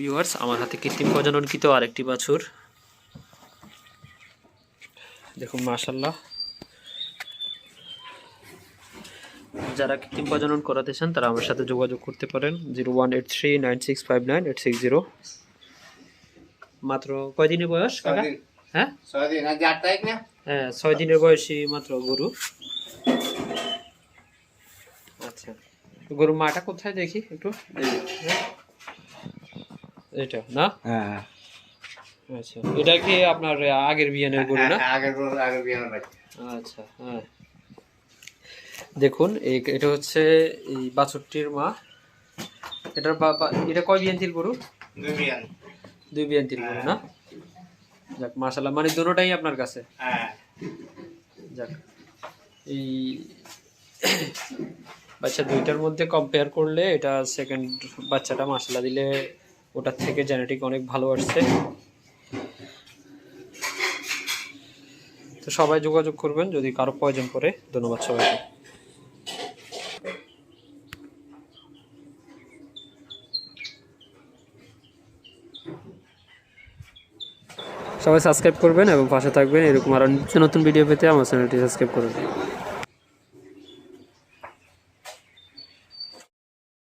Viewers আমার হাতে কৃত্রিম প্রজননকৃত আরেকটি বাছুর। দেখুন মাশাল্লাহ যারা কৃত্রিম প্রজনন করাতে চান তারা আমার সাথে যোগাযোগ করতে পারেন। Zero one eight three nine six five nine eight six zero. মাত্র কয়দিনের বয়স কাকা? হ্যাঁ? হ্যাঁ ছয় দিনের বয়সী মাত্র গরু। আচ্ছা। গরু মাটা কোথায় দেখি একটু? হ্যাঁ? এটা না? হ্যাঁ। আচ্ছা এটা কি আপনার আগের বিয়ানের গরু না? আগের গরু আগের বিয়ানোর আচ্ছা হ্যাঁ। দেখুন এটা হচ্ছে এই বাছুরটির মা। এটার বা- বা- এটা কয় বিয়ান্তির গরু? দুই বিয়ান। দুই বিয়ান্তির গরু না? যাক মাশাল্লাহ মানে দুটোটাই আপনার কাছে? হ্যাঁ। যাক এই বাচ্চা দুইটার মধ্যে কম্পেয়ার করলে এটা সেকেন্ড বাচ্চাটা মাসালা দিলে ওটার থেকে জেনেটিক অনেক ভালো আসছে। তো সবাই যোগাযোগ করবেন যদি কারও প্রয়োজন পড়ে। ধন্যবাদ সবাইকে। সবাই সাবস্ক্রাইব করবেন এবং পাশে থাকবেন। এরকম আরও নতুন ভিডিও পেতে আমার চ্যানেলটি সাবস্ক্রাইব করুন